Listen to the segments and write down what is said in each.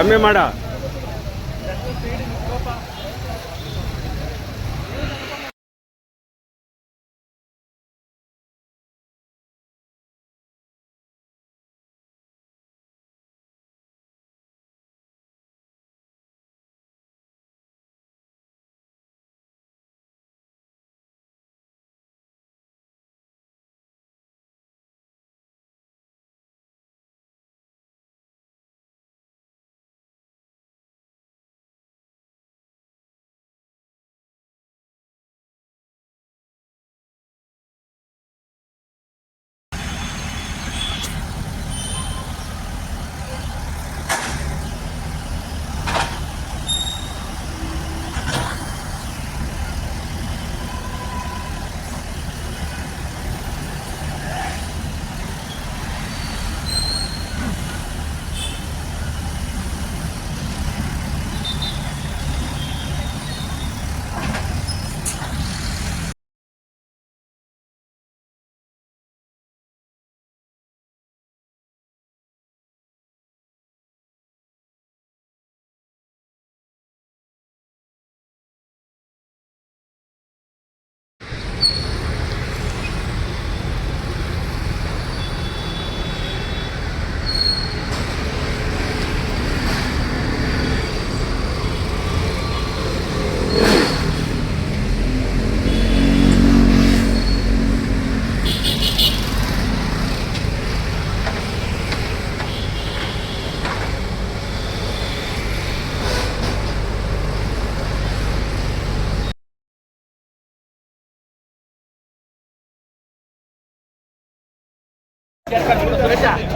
ಕಮ್ಮಿ ಮಾಡ.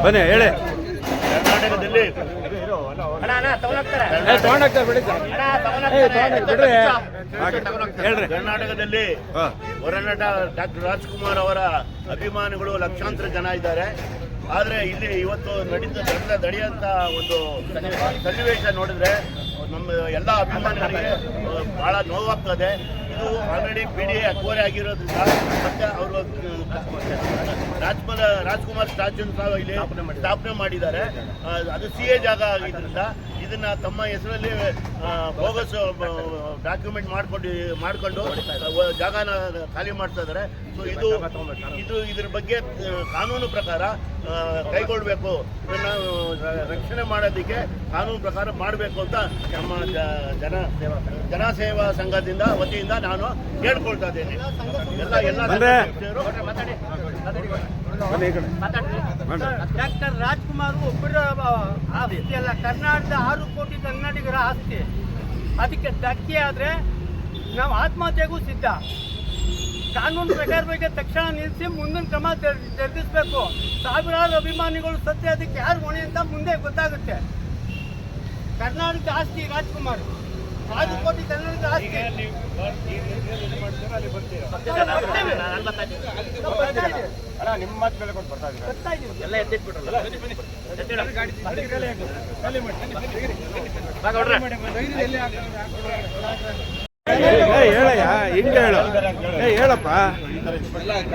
ಬನ್ನಿ ಹೇಳಿ. ಕರ್ನಾಟಕದಲ್ಲಿ ಹೇಳ್ರಿ. ಕರ್ನಾಟಕದಲ್ಲಿ. ಹೊರನಟ ಡಾಕ್ಟರ್ ರಾಜ್ಕುಮಾರ್ ಅವರ ಅಭಿಮಾನಿಗಳು ಲಕ್ಷಾಂತರ ಜನ ಇದ್ದಾರೆ. ಆದ್ರೆ ಇಲ್ಲಿ ಇವತ್ತು ನಡೀತ ನಡೆದ ನಡೆಯುವಂಥ ಒಂದು ಸನ್ನಿವೇಶ ನೋಡಿದ್ರೆ ನಮ್ಮ ಎಲ್ಲ ಅಭಿಮಾನಿಗಳಿಗೆ ಬಹಳ ನೋವಾಗ್ತದೆ. ಇದು ಆಲ್ರೆಡಿ ಪಿ ಡಿ ಅಕ್ವರಿ ಆಗಿರೋದ್ರಿಂದ ಮತ್ತೆ ಅವರು ರಾಜ್ಕುಮಾರ್ ರಾಜ್ಕುಮಾರ್ ಸ್ಟ್ಯಾಚ್ಯೂ ಸಹ ಇಲ್ಲಿ ಸ್ಥಾಪನೆ ಮಾಡಿದ್ದಾರೆ. ಅದು ಸಿ ಎ ಜಾಗ ಆಗಿದ್ದರಿಂದ ಇದನ್ನ ತಮ್ಮ ಹೆಸರಲ್ಲಿ ಬೋಗಸ್ ಡಾಕ್ಯುಮೆಂಟ್ ಮಾಡ್ಕೊಂಡು ಮಾಡ್ಕೊಂಡು ಜಾಗನ ಖಾಲಿ ಮಾಡ್ತಾ ಇದ್ದಾರೆ. ಸೊ ಇದು ಇದು ಇದ್ರ ಬಗ್ಗೆ ಕಾನೂನು ಪ್ರಕಾರ ಕೈಗೊಳ್ಬೇಕು ಇದನ್ನ ರಕ್ಷಣೆ ಮಾಡೋದಕ್ಕೆ ಕಾನೂನು ಪ್ರಕಾರ ಮಾಡಬೇಕು ಅಂತ ಜ- ಜನ ಜನ ಸೇವಾ ಸಂಘದಿಂದ ವತಿಯಿಂದ ನಾನು ಕೇಳ್ಕೊಳ್ತಾ ಇದ್ದೇನೆ. ಎಲ್ಲ ಎಲ್ಲ. ಡಾಕ್ಟರ್ ರಾಜ್ಕುಮಾರ್ ಒಬ್ಬರ ಆಸ್ತಿ ಅಲ್ಲ ಕರ್ನಾಟಕದ ಆರು ಕೋಟಿ ಕನ್ನಡಿಗರ ಆಸ್ತಿ. ಅದಕ್ಕೆ ಧಕ್ಕೆ ಆದ್ರೆ ನಾವು ಆತ್ಮಹತ್ಯೆಗೂ ಸಿದ್ಧ. ಕಾನೂನು ಪ್ರಕಾರ ಬಗ್ಗೆ ತಕ್ಷಣ ನಿಲ್ಲಿಸಿ ಮುಂದಿನ ಕ್ರಮ ಜರುಗಿಸ್ಬೇಕು ಸಾವಿರಾರು ಅಭಿಮಾನಿಗಳು ಸತ್ಯ ಅದಕ್ಕೆ ಯಾರು ಹೊಣೆ ಅಂತ ಮುಂದೆ ಗೊತ್ತಾಗುತ್ತೆ. ಕರ್ನಾಟಕ ಆಸ್ತಿ ರಾಜ್ಕುಮಾರ್. ಆರು ಕೋಟಿ ಕನ್ನಡದ ಆಸ್ತಿ. ಬರ್ತಾ. ಬರ್ತಾ ಇದೆ. ಏ ಹೇಳಯ್ಯ ಹಿಂಗೆ ಹೇಳು ಏ ಹೇಳಪ್ಪ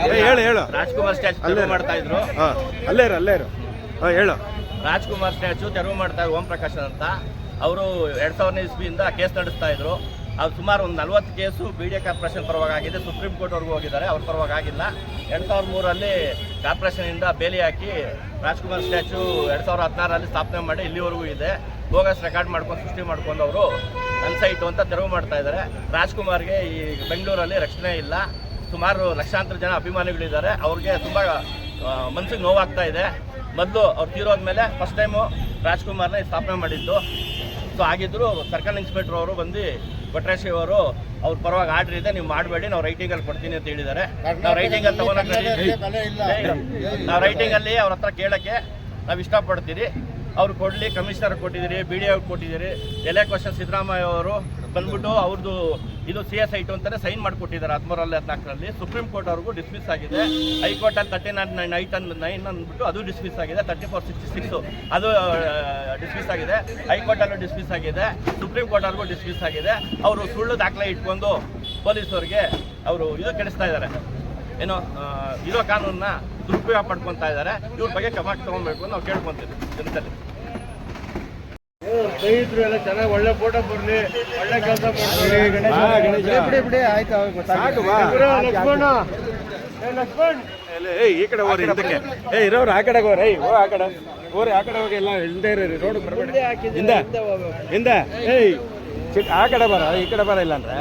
ಏ ಹೇಳು ಹೇಳು ರಾಜ್ಕುಮಾರ್ ಸ್ಟ್ಯಾಚು ಅಲ್ಲೇ ಮಾಡ್ತಾ ಇದ್ರು. ಹಾಂ ಅಲ್ಲೇ ಇರು ಅಲ್ಲೇ ಇರು. ಹಾಂ ಹೇಳು. ರಾಜ್ಕುಮಾರ್ ಸ್ಟ್ಯಾಚು ತೆರವು ಮಾಡ್ತಾ ಇದ್ರು ಓಂ ಪ್ರಕಾಶ್ ಅಂತ, ಅವರು ಎರಡು ಸಾವಿರನೇ ಇಸ್ವಿಯಿಂದ ಕೇಸ್ ನಡೆಸ್ತಾ ಇದ್ರು. ಅದು ಸುಮಾರು ಒಂದು ನಲ್ವತ್ತು case B D A corporation ಪರವಾಗಿ ಆಗಿದೆ. ಸುಪ್ರೀಂ ಕೋರ್ಟ್ವರೆಗೂ ಹೋಗಿದ್ದಾರೆ, ಅವ್ರ ಪರವಾಗಿ ಆಗಿಲ್ಲ. ಎರಡು ಸಾವಿರದ ಮೂರಲ್ಲಿ ಕಾರ್ಪೊರೇಷನಿಂದ ಬೇಲಿ ಹಾಕಿ ರಾಜ್ಕುಮಾರ್ ಸ್ಟ್ಯಾಚು ಎರಡು ಸಾವಿರದ ಹದಿನಾರರಲ್ಲಿ ಸ್ಥಾಪನೆ ಮಾಡಿ ಇಲ್ಲಿವರೆಗೂ ಇದೆ. ಬೋಗಸ್ ರೆಕಾರ್ಡ್ ಮಾಡ್ಕೊಂಡು, ಸೃಷ್ಟಿ ಮಾಡ್ಕೊಂಡು ಅವರು ಅನ್ಸೈಟು ಅಂತ ತೆರವು ಮಾಡ್ತಾ ಇದ್ದಾರೆ. ರಾಜ್ಕುಮಾರ್ಗೆ ಈ ಬೆಂಗಳೂರಲ್ಲಿ ರಕ್ಷಣೆ ಇಲ್ಲ. ಸುಮಾರು ಲಕ್ಷಾಂತರ ಜನ ಅಭಿಮಾನಿಗಳಿದ್ದಾರೆ. ಅವ್ರಿಗೆ ತುಂಬ ಮನಸ್ಸಿಗೆ ನೋವಾಗ್ತಾ ಇದೆ. ಮೊದಲು ಅವ್ರು ತೀರೋದ್ಮೇಲೆ ಫಸ್ಟ್ ಟೈಮು ರಾಜ್ಕುಮಾರ್ನ ಸ್ಥಾಪನೆ ಮಾಡಿದ್ದು. ಸೊ ಆಗಿದ್ರು ಸರ್ಕಲ್ ಇನ್ಸ್ಪೆಕ್ಟರ್ ಅವರು ಬಂದು ಭಟ್ರೇಶಿ ಅವರು ಅವ್ರ ಪರವಾಗಿ ಆರ್ಡರ್ ಇದೆ ನೀವು ಮಾಡಬೇಡಿ ನಾವು ರೈಟಿಂಗಲ್ಲಿ ಕೊಡ್ತೀನಿ ಅಂತ ಹೇಳಿದ್ದಾರೆ. ನಾವು ರೈಟಿಂಗಲ್ಲಿ ತಗೊಳಕ್ಕೆ ನಾವು ರೈಟಿಂಗಲ್ಲಿ ಅವ್ರ ಹತ್ರ ಕೇಳೋಕ್ಕೆ ನಾವು ಇಷ್ಟಪಡ್ತೀರಿ. ಅವ್ರು ಕೊಡಲಿ ಕಮಿಷನರ್ ಕೊಟ್ಟಿದ್ದೀರಿ ಬಿ ಡಿ ಅವ್ರು ಕೊಟ್ಟಿದ್ದೀರಿ. ಎಲೆ ಕ್ವಶನ್ ಸಿದ್ದರಾಮಯ್ಯ ಅವರು ಬಂದ್ಬಿಟ್ಟು ಅವ್ರದ್ದು ಇದು ಸಿ ಎಸ್ ಐಟು ಅಂತಾನೆ ಸೈನ್ ಮಾಡಿಕೊಟ್ಟಿದ್ದಾರೆ ಹದಿಮೂರಲ್ಲಿ ಹದಿನಾಲ್ಕರಲ್ಲಿ. ಸುಪ್ರೀಂ ಕೋರ್ಟ್ ಅವ್ರಿಗೂ ಡಿಸ್ಮಿಸ್ ಆಗಿದೆ. ಹೈಕೋರ್ಟಲ್ಲಿ thirty nine night an nine ಅಂದ್ಬಿಟ್ಟು ಅದು ಡಿಸ್ಮಿಸ್ ಆಗಿದೆ. ತರ್ಟಿ ಫೋರ್ ಸಿಕ್ಸ್ಟಿ ಸಿಕ್ಸು ಅದು ಡಿಸ್ಮಿಸ್ ಆಗಿದೆ. ಹೈಕೋರ್ಟಲ್ಲೂ ಡಿಸ್ಮಿಸ್ ಆಗಿದೆ. ಸುಪ್ರೀಂ ಕೋರ್ಟ್ ಅವ್ರಿಗೂ ಡಿಸ್ಮಿಸ್ ಆಗಿದೆ. ಅವರು ಸುಳ್ಳು ದಾಖಲೆ ಇಟ್ಕೊಂಡು ಪೊಲೀಸವ್ರಿಗೆ ಅವರು ಇದು ಕೆಡಿಸ್ತಾ ಇದ್ದಾರೆ. ಏನೋ ಇರೋ ಕಾನೂನನ್ನ ದುರುಪಯೋಗ ಪಡ್ಕೊತಾ ಇದ್ದಾರೆ. ಇವ್ರ ಬಗ್ಗೆ ಕಮಾಟ್ ತಗೊಬೇಕು ಅಂತ ನಾವು ಕೇಳ್ಕೊಂತೀವಿ ಜನತೆಯಲ್ಲಿ ಸ್ನೇಹಿತರು ಎಲ್ಲ ಚೆನ್ನಾಗಿ ಒಳ್ಳೆ ಫೋಟೋ ಬರ್ಲಿ ಒಳ್ಳೆ ಕೆಲಸ ಮಾಡ್ತಾರೆ ಬಿಡಿ ಬಿಡಿ ಆಯ್ತು ಬಾ ಲಕ್ಷ್ಮಣ ಏ ಲಕ್ಷ್ಮಣ್ ಏಯ್ ಈ ಕಡೆ ಹೋಗ್ರಿ ಹಿಂದಕ್ಕೆ ಏ ಇರೋರು ಆ ಕಡೆ ಹೋಗ್ರಿ ಓ ಆ ಕಡೆ ಹೋಗ್ರಿ ಆ ಕಡೆ ಹೋಗಿ ಎಲ್ಲ ಹಿಂದೆ ಇರೋರಿ ರೋಡ್ ಬರಬೇಡಿ ಹಿಂದೆ ಹಿಂದೆ ಏಯ್ ಚಿಕ್ಕ ಆ ಕಡೆ ಬರ ಈ ಕಡೆ ಬರ ಇಲ್ಲ ಅಂದ್ರೆ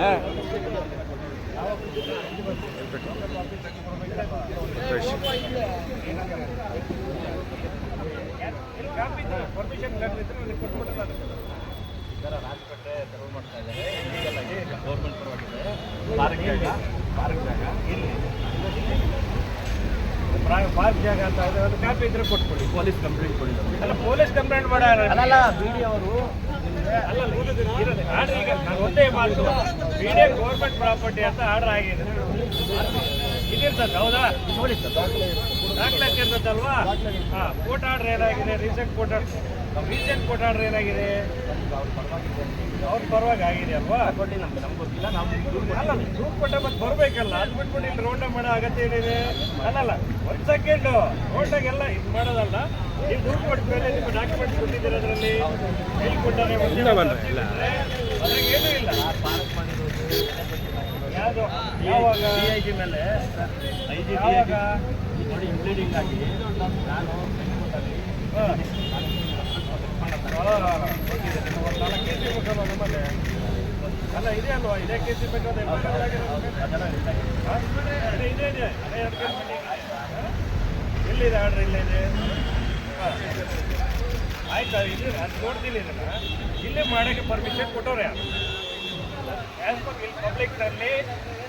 ಗೌರ್ಮೆಂಟ್ ಪರವಾಗಿದೆ ಪಾರ್ಕ್ ಜಾಗ ಪಾರ್ಕ್ ಜಾಗ ಇಲ್ಲಿ. ಪಾರ್ಕ್ ಜಾಗ ಅಂತ ಇದೆ ಒಂದು ಕಾಪಿ ಇದ್ರೆ ಕೊಟ್ಬಿಡಿ. ಪೊಲೀಸ್ ಕಂಪ್ಲೇಂಟ್ ಕೊಡಿ ಅಲ್ಲ ಪೊಲೀಸ್ ಕಂಪ್ಲೇಂಟ್ ಮಾಡ ಅಲ್ಲ ಬಿ ಡಿ ಅವರು ಆರ್ಡರ್ ಈಗ ನಾನು ಒಂದೇ ಮಾತು. ಡಿ ಗೌರ್ಮೆಂಟ್ ಪ್ರಾಪರ್ಟಿ ಅಂತ ಆರ್ಡರ್ ಆಗಿದೆ. ಇದಿರ್ತದೆ ಹೌದಾ? ನೋಡಿ ಸರ್ ದಾಖಲೆ ಇರ್ತದಲ್ವಾ ಹಾ ಕೋರ್ಟ್ ಆರ್ಡರ್ ಏನಾಗಿದೆ? ರೀಸೆಂಟ್ ಕೋರ್ಟ್ ರೀಸೆಂಟ್ ಕೋರ್ಟ್ ಕೊಟ್ಟಾಡ್ರೆ ಏನಾಗಿದೆ? ಅವ್ರ ಪರವಾಗಿ ಆಗಿದೆ ಅಲ್ವಾ? ಕೊಡಿ ನಮ್ಗೆ ನಮ್ಗೆ ಗೊತ್ತಿಲ್ಲ ನಾವು ಅಲ್ಲ ದುಡ್ಡು ಕೊಟ್ಟೆ ಮತ್ತೆ ಬರ್ಬೇಕಲ್ಲ. ಅದು ಬಿಟ್ಬಿಟ್ಟು ಇಲ್ಲಿ ರೋಡ್ ಮಾಡೋ ಅಗತ್ಯ ಏನಿದೆ? ಅಲ್ಲಲ್ಲ ಒಂದು ಸೆಕೆಂಡು ರೋಡ್ನಾಗೆಲ್ಲ ಇದು ಮಾಡೋದಲ್ಲ. ನೀವು ದುಡ್ಡು ಕೊಟ್ಟ ಮೇಲೆ ನಿಮ್ಮ ಡಾಕ್ಯುಮೆಂಟ್ಸ್ ಕೊಟ್ಟಿದ್ದೀರ ಅದರಲ್ಲಿ? ಎಲ್ಲಿ ಕೊಟ್ಟಾರೆ ಇಲ್ಲ ಇಲ್ಲ. ಅದ್ರಾಗ ಏನೂ ಇಲ್ಲ. ಪಾರ್ಕ್ ಮಾಡಿರೋದು ಯಾವುದು? ಯಾವಾಗ? ಐ ಜಿ ಮೇಲೆ ಐ ಜಿ ನೋಡಿ ಇಂಪ್ಲೀಡಿಂಗ್ ಆಗಿ ನಾನು ಹಾ. ಹಾ, ಗೊತ್ತಿದೆ. ನಿಮ್ಮ ಒಂದು ನಾಲ್ಕು ಕೆ ಜಿ ಬೇಕಲ್ವ ನಮ್ಮಲ್ಲಿ ಅಲ್ಲ ಇದೆ ಅಲ್ವಾ ಇದೇ ಕೆ ಜಿ ಬೇಕಾದ್ರೆ? ಅದೇ ಇದೆ ಇದೆ ಅದೇ ಎರಡು ಇದೆ. ಹಾ? ಎಲ್ಲಿದೆ ಆರ್ಡ್ರ್ ಇಲ್ಲಿದೆ ಹಾ. ಆಯ್ತಾ ಇದು ನಾನು ನೋಡ್ತೀನಿ ಇದನ್ನ ಇಲ್ಲೇ ಮಾಡೋಕ್ಕೆ ಪರ್ಮಿಷನ್ ಕೊಟ್ಟವ್ರೆ ಯಾರು ಆ್ಯಸ್ ಪರ್ ಇಲ್ಲಿ ಪಬ್ಲಿಕ್ನಲ್ಲಿ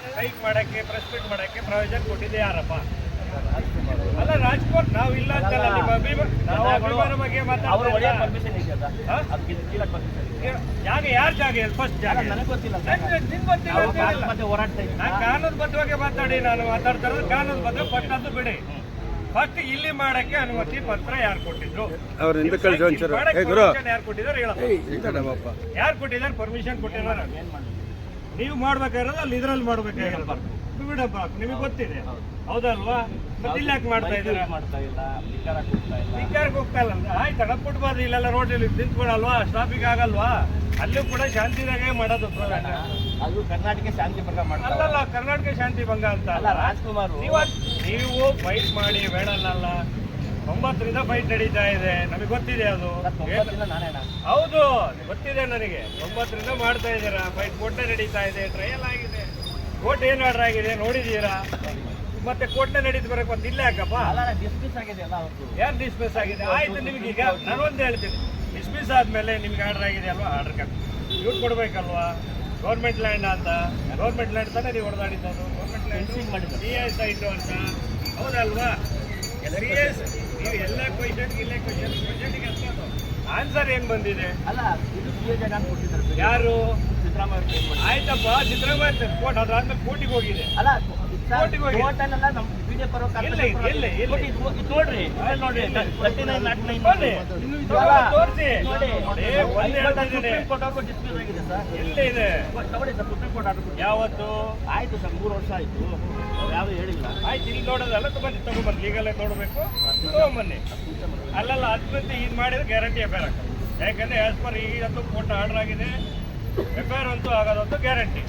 ಸ್ಟ್ರೈಕ್ ಮಾಡೋಕ್ಕೆ ಪ್ರೆಸ್ ಮೀಟ್ ಮಾಡೋಕ್ಕೆ ಪ್ರಾವಿಷನ್ ಕೊಟ್ಟಿದ್ದೆ ಯಾರಪ್ಪ ಅಲ್ಲ ರಾಜ್ಕೋಟ್ ನಾವು ಇಲ್ಲ ಅಂತಲ್ಲ ನಿಮ್ಮ ಅಭಿಮಾನ ನಾವು ಅಭಿಮಾನ ಬಗ್ಗೆ ಮಾತಾಡ್ತಾ ಪರ್ಮಿಷನ್ ಇದೆಯಲ್ಲ? ಹಾ? ಅದಕ್ಕೆ ಕೀಳಕ್ಕೆ ಪರ್ಮಿಷನ್ ಇದೆ ಜಾಗ ಯಾರ ಜಾಗ? ಹೇಳಿ ಫಸ್ಟ್ ಜಾಗ? ನನಗೆ ಗೊತ್ತಿಲ್ಲ ನಿಮ್ಗೆ ಗೊತ್ತಿಲ್ಲ ನಾವು ಅಂತ ಹೇಳಿಲ್ಲ. ಮತ್ತೆ ಹೋರಾಡ್ತಾ ಇದ್ದೀವಿ. ನಾನು ಕಾನೂನು ಬದ್ಧವಾಗಿ ಮಾತಾಡಿ ನಾನು ಮಾತಾಡ್ತಾ ಇರೋದು ಕಾನೂನು ಬದ್ಧ ಫಸ್ಟ್ ಅದು ಬಿಡಿ. ಫಸ್ಟ್ ಇಲ್ಲಿ ಮಾಡಕ್ಕೆ ಅನುಮತಿ ಪತ್ರ ಯಾರು ಕೊಟ್ಟಿದ್ರು? ಅವ್ರ ಹಿಂದೆ ಕಳ್ಸಿ ಒಂಚೂರು. ಮಾಡಕ್ಕೆ ಏ ಗುರು. permission ಯಾರು ಕೊಟ್ಟಿದ್ದಾರೆ ಹೇಳಪ್ಪ. ಯಾರು ಕೊಟ್ಟಿದ್ದಾರೆ? ಪರ್ಮಿಷನ್ ಕೊಟ್ಟಿದ್ದಾರೆ. ನೀವು ಮಾಡ್ಬೇಕಾಗಿರೋದು ಅಲ್ಲಿ ಇದ್ರಲ್ಲಿ ಮಾಡ್ಬೇಕಾಗಿರೋದು. ಬಿಡಪ್ಪ ನಿಮಗೆ ಗೊತ್ತಿದೆ. ಹೌದಲ್ವಾ? ಮತ್ತೆ ಇಲ್ಲಿ ಯಾಕೆ ಮಾಡ್ತಾ ಇದ್ದೀರಾ? ಮಾಡ್ತಾ ಇಲ್ಲ ಬಿಕಾರಕ್ಕೆ ಹೋಗ್ತಾ ಇಲ್ಲ. ವಿಚಾರಕ್ಕೆ ಹೋಗ್ತಾ ಇಲ್ಲ ಅಂದ್ರೆ? ಆಯ್ತು ಬಿಟ್ಬಾರ್ದು ಇಲ್ಲೆಲ್ಲ ರೋಡಲ್ಲಿ ನಿಂತ್ಕೊಳಲ್ವಾ? ಸ್ಟಾಪಿಗೆ ಆಗಲ್ವಾ? ಅಲ್ಲೂ ಕೂಡ ಶಾಂತಿದಾಗೆ ಮಾಡೋದು ಅದು ಕರ್ನಾಟಕ ಶಾಂತಿ ಭಂಗ ಮಾಡ್ತಾರೆ ಅಲ್ಲಲ್ಲ ಕರ್ನಾಟಕ ಶಾಂತಿ ಭಂಗ ಅಂತ ಅಲ್ಲ. ರಾಜ್ಕುಮಾರ್ ನೀವು ನೀವು ಫೈಟ್ ಮಾಡಿ ಬೇಡಲ್ಲ ಒಂಬತ್ತರಿಂದ ಫೈಟ್ ನಡೀತಾ ಇದೆ. ನಮಗೆ ಗೊತ್ತಿದೆ ಅದು. ಹೌದು ಗೊತ್ತಿದೆ ನನಗೆ. ಒಂಬತ್ತರಿಂದ ಮಾಡ್ತಾ ಇದ್ದೀರಾ. ಫೈಟ್ ಕೊಟ್ಟೆ ನಡೀತಾ ಇದೆ. ಟ್ರಯಲ್ ಆಗಿದೆ. ಕೋರ್ಟ್ ಏನು ಆರ್ಡರ್ ಆಗಿದೆ ನೋಡಿದ್ದೀರಾ ಮತ್ತೆ ಕೋರ್ಟ್ನೇ ನಡೀತ ಬರಕ್ಕೆ ಒಂದ್ ಇಲ್ಲ ಯಾಕಪ್ಪ? ಡಿಸ್ಮಿಸ್ ಆಗಿದೆ ಅಲ್ಲ ಯಾರು ಡಿಸ್ಮಿಸ್ ಆಗಿದೆ? ಆಯ್ತು ನಿಮ್ಗೆ ಈಗ ನಾನು ಒಂದು ಹೇಳ್ತೀನಿ. ಡಿಸ್ಮಿಸ್ ಆದ್ಮೇಲೆ ನಿಮ್ಗೆ ಆರ್ಡರ್ ಆಗಿದೆ ಅಲ್ವಾ? ಆರ್ಡರ್ ಕಟ್ ಇವ್ರು ಕೊಡ್ಬೇಕಲ್ವಾ? ಗೌರ್ಮೆಂಟ್ ಲ್ಯಾಂಡ್ ಅಂತ. ಗೌರ್ಮೆಂಟ್ ಲ್ಯಾಂಡ್ ತಾನೇ ನೀವು ಹೊಡೆದಾಡಿದ್ದು ಗೌರ್ಮೆಂಟ್ ಲ್ಯಾಂಡ್ ಮಾಡಿದ್ದು. ಡಿ ಎಸ್ ಐಟು ಅಂತ. ಹೌದಲ್ವಾ? ಡಿ ಎಸ್ ನೀವು ಎಲ್ಲ ಕ್ವಶನ್ ಇಲ್ಲ ಕ್ವಶನ್ ಕ್ವಶನ್ಗೆ ಆನ್ಸರ್ ಏನು ಬಂದಿದೆ? ಅಲ್ಲ ಇದು. ಯಾರು? ಆಯ್ತಪ್ಪ ಸಿದ್ದರಾಮಯ್ಯ ಅದಾದ್ಮೇಲೆ ಕೋರ್ಟಿಗೆ ಹೋಗಿದೆ. ಅಲ್ಲ ಕೋಟಿ ಹೋಗಿ. ನಮ್ಮ ವಿಡಿಯೋ? ಇದು ನೋಡ್ರಿ ಇಲ್ಲಿ ನೋಡ್ರಿ. ತರ್ಟಿ ನೈನ್ ನಾಟ್ ನೈನ್ ಬನ್ನಿ. ತೋರ್ಸಿ. ನೋಡಿ ಒಂದ್ ಕೋರ್ಟ್ ಅವ್ರಿಗೂ ಆಗಿದೆ ಸರ್. ಇದೆ? ತಗೊಳ್ಳಿ ಸರ್ ಸುಪ್ರೀಂ ಕೋರ್ಟ್ ಆರ್ಡರ್ ಯಾವತ್ತು? ಆಯ್ತು ಸರ್ ಮೂರು ವರ್ಷ ಆಯ್ತು. ಯಾರು ಹೇಳಿಲ್ಲ. ಆಯ್ತು ಇಲ್ಲಿ ನೋಡೋದಲ್ಲ ಬನ್ನಿ ತಗೊಂಬನ್ನಿ ಲೀಗಲ್ಲೇ ನೋಡಬೇಕು. ತಗೊಂಬನ್ನಿ. ಅಲ್ಲಲ್ಲ ಅದ್ರಂತೆ ಇದು ಮಾಡಿದ್ರೆ ಗ್ಯಾರಂಟಿ ಎಫ್ ಆರ್ ಯಾಕಂದ್ರೆ ಆಸ್ ಪರ್ ಈಗಂತೂ ಕೋರ್ಟ್ ಆರ್ಡರ್ ಆಗಿದೆ. ಆರ್ ಅಂತೂ ಆಗೋದಂತೂ ಗ್ಯಾರಂಟಿ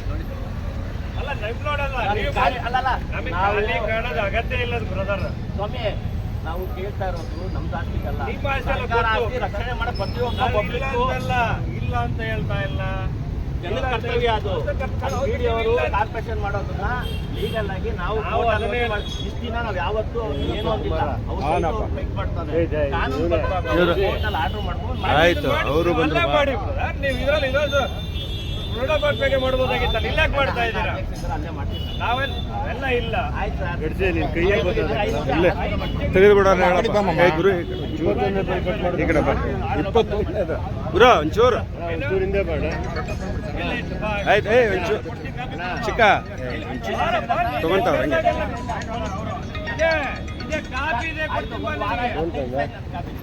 ಅಲ್ಲ ನೀವು ನೋಡಲ್ಲ ನೀವು ನಮಗೆ ಖಾಲಿ ಕಾಣೋದು ಅಗತ್ಯ ಇಲ್ಲ ಬ್ರದರ್ ಸ್ವಾಮಿ ನಾವು ಕೇಳ್ತಾ ಇರೋದು ನಮ್ದು ನಿಮ್ಮ ಆಸ್ತಿ ಅಲ್ಲ. ಆಸ್ತಿ ರಕ್ಷಣೆ ಮಾಡೋ ಪ್ರತಿಯೊಬ್ಬ ಇಲ್ಲ ಪಬ್ಲಿಕ್ಕು ಅಂತಲ್ಲ. ಇಲ್ಲ ಅಂತ ಹೇಳ್ತಾ ಇಲ್ಲ. ಜನರ ಕರ್ತವ್ಯ ಅದು. ಅವರು ಕಾರ್ಪೊರೇಷನ್ ಮಾಡೋದನ್ನ ಲೀಗಲ್ ಆಗಿ ನಾವು ಇಷ್ಟ್ ದಿನ ನಾವು ಯಾವತ್ತು ಏನೂ ಅಂದಿಲ್ಲ. ಅವ್ರು ಮಾಡ್ತಾರೆ. ಕಾನೂನು ಆರ್ಡರ್ ಮಾಡ್ಕೊಂಡು ಮಾಡಿ. ಆಯ್ತು ಅವರು ಬಂದ್ರು ಮಾಡಿ ನೀವು ಇದ್ರಲ್ಲಿ ಇರೋದು ಋಣಬಾದ್ ಬಗ್ಗೆ ಮಾಡ್ಬೋದಾಗಿತ್ತಲ್ಲ ಇಲ್ಲ ಯಾಕೆ ಮಾಡ್ತಾ ಇದ್ದೀರಾ? ನಾವೆಲ್ಲ ಇಲ್ಲ. ಗುರು ಒಂಚೂರು. ಆಯ್ತು ಏ ಒಂಚೂರು ಚಿಕ್ಕ. ತಗೊಂತಾವ್ರಂಗೆ ಹಂಗೆ.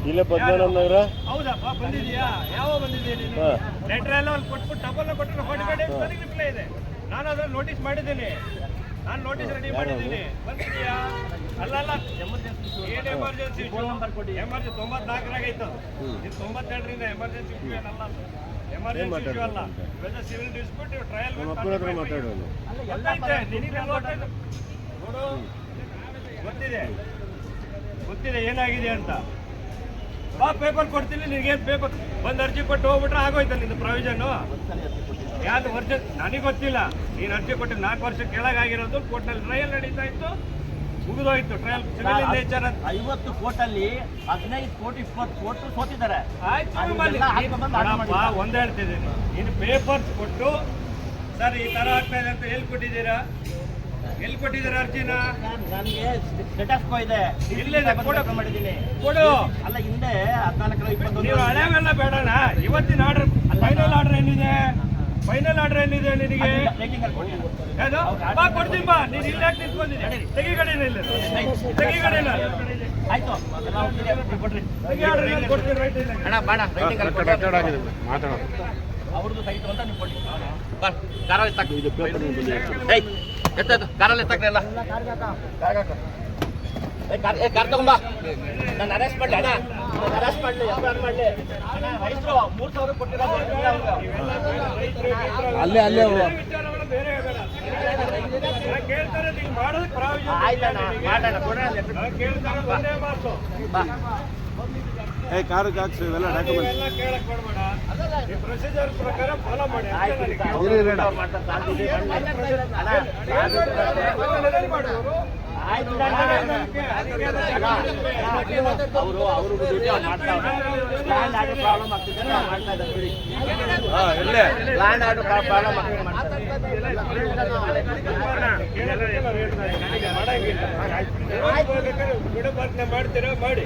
ಇಲ್ಲೇ ಪದ್ಮನಾಭ ನಗರ ಹೌದಪ್ಪ ಬಂದಿದ್ಯಾ ಯಾವ ಬಂದಿದ್ಯಾ ನೀನು. ಲೆಟರ್ ಎಲ್ಲ ಅಲ್ಲಿ ಕೊಟ್ಬಿಟ್ಟು ಡಬಲ್ ಕೊಟ್ಟರೆ ನನಗೆ ರಿಪ್ಲೈ ಇದೆ. ನಾನು ನೋಟಿಸ್ ಮಾಡಿದ್ದೀನಿ. ನಾನು ನೋಟಿಸ್ ರೆಡಿ ಮಾಡಿದ್ದೀನಿ. ಬಂದಿದೆಯಾ ಅಲ್ಲಲ್ಲ ಏನ್ ಎಮರ್ಜೆನ್ಸಿ ಎಮರ್ಜೆನ್ಸಿ ತೊಂಬತ್ನಾಲ್ಕರಾಗ ಇದು ತೊಂಬತ್ತೆರಡರಿಂದ ಎಮರ್ಜೆನ್ಸಿ ಏನಲ್ಲ ಎಮರ್ಜೆನ್ಸಿ ಇಶ್ಯೂ ಅಲ್ಲ. ಸಿವಿಲ್ ಡಿಸ್ಪ್ಯೂಟ್ ಟ್ರಯಲ್ ನೋಡು ಗೊತ್ತಿದೆ. ಗೊತ್ತಿದೆ ಏನಾಗಿದೆ ಅಂತ. ಬಾ ಪೇಪರ್ ಕೊಡ್ತೀನಿ ನಿನಗೇನು ಪೇಪರ್ ಒಂದು ಅರ್ಜಿ ಕೊಟ್ಟು ಹೋಗ್ಬಿಟ್ರೆ ಆಗೋಯ್ತು ನಿನ್ನ ಪ್ರಾವಿಷನ್ನು ಯಾವ್ದು ವರ್ಷ ನನಗೆ ಗೊತ್ತಿಲ್ಲ. ನೀನು ಅರ್ಜಿ ಕೊಟ್ಟು ನಾಲ್ಕು ವರ್ಷ ಕೆಳಗಾಗಿರೋದು ಕೋರ್ಟ್ನಲ್ಲಿ ಟ್ರಯಲ್ ನಡೀತಾ ಇತ್ತು. ಮುಗಿದೋಯ್ತು ಟ್ರಯಲ್ ಸಿವಿಲ್ ನೇಚರ್ ಅಂತ. ಐವತ್ತು ಕೋಟಲ್ಲಿ ಹದಿನೈದು ಕೋಟಿ ಇಪ್ಪತ್ತು ಕೋಟಿ ಸೋತಿದ್ದಾರೆ. ಆಯ್ತು. ಒಂದೇ ಹೇಳ್ತಿದ್ದೀನಿ. ನೀನು ಪೇಪರ್ಸ್ ಕೊಟ್ಟು ಸರ್ ಈ ತರ ಆಗ್ತಾ ಇದೆ ಅಂತ ಹೇಳ್ಕೊಟ್ಟಿದ್ದೀರಾ? ಕೊಟ್ಟಿದ್ದೀರಾ ಎಲ್ಲಿ ಕೊಟ್ಟಿದ್ದಾರೆ ಅರ್ಜಿನ? ನನಗೆ ಸ್ಟೇಟಸ್ ಕೋ ಇದೆ. ಕೊಡು. ಕೊಡ ಮಾಡಿದ್ದೀನಿ. ಕೊಡು ಅಲ್ಲ ಹಿಂದೆ ಹದಿನಾಲ್ಕರ ಇಪ್ಪತ್ತೊಂದು ನೀವು ಹಳೆವೆಲ್ಲ ಬೇಡಣ ಇವತ್ತಿನ ಆರ್ಡರ್ ಫೈನಲ್ ಆರ್ಡರ್ ಏನಿದೆ ಫೈನಲ್ ಆರ್ಡರ್ ಏನಿದೆ ನಿನಗೆ? ಯಾವುದು? ಬಾ ಕೊಡ್ತೀನಿ ಬಾ. ನೀನು ಇಲ್ಲಿ ಯಾಕೆ ತೆಗಿ ಕಡೆನ ಇಲ್ಲ. ತೆಗಿ ಕಡೆನ ಆಯ್ತು. ಇಲ್ಲಿ ಕೊಡ್ರಿ. ತೆಗಿ ಆರ್ಡರ್ ಏನು ಕೊಡ್ತೀನಿ ರೈಟ್ ಇಲ್ಲ ಅಣ್ಣ ಬೇಡ ರೇಟಿಂಗ್ ಅಲ್ಲಿ ಮಾತಾಡೋದು ಅವ್ರದ್ದು ಸೈಟ್ ಅಂತ ನೀವು ಕೊಡಿ. ಬಾ ಕಾರಲ್ಲಿ ತಕ್ಕ ಏಯ್ ಎತ್ತ ಕಾರಲ್ಲಿ ತಕ್ಕಲ್ಲ ಏ ಕಾರ್ ಏ ಕಾರ್ ತಗೊಂಬಾ ನಾನು ಅರೆಸ್ಟ್ ಮಾಡಲಿ ಅಣ್ಣ. ನಾನು ಅರೆಸ್ಟ್ ಮಾಡ್ಲಿ ಎಫ್ ಮಾಡ್ಲಿ? ಅಣ್ಣ ರೈತರು ಮೂರು ಸಾವಿರ ಕೊಟ್ಟಿರೋದು ಅಲ್ಲೇ ಅಲ್ಲೇ ಆಯ್ತಣ್ಣ ಮಾಡೋಣ ಕೊಡೋಣ ಒಂದೇ ಮಾತು ಏ ಕಾರು ಹಾಕ್ಸು ಇವೆಲ್ಲ ಡಾಕ್ಯುಮೆಂಟ್ ಎಲ್ಲ ಕೇಳಕ್ ಕೊಡ್ಬೇಡ ಈ ಪ್ರೊಸೀಜರ್ ಪ್ರಕಾರ ಫಾಲೋ ಮಾಡಿ. ಅವ್ರು ಅವರು. ಪ್ರಾಬ್ಲಮ್ ಆಗ್ತಿದೆ ಮಾಡ್ತಾ ಇದ್ದಾರೆ ಬಿಡಿ. ಲ್ಯಾಂಡ್ ಆರ್ಡರ್ ಪ್ರಾಬ್ಲಮ್ ಮಾಡ್ತೀರಾ ಮಾಡಿ.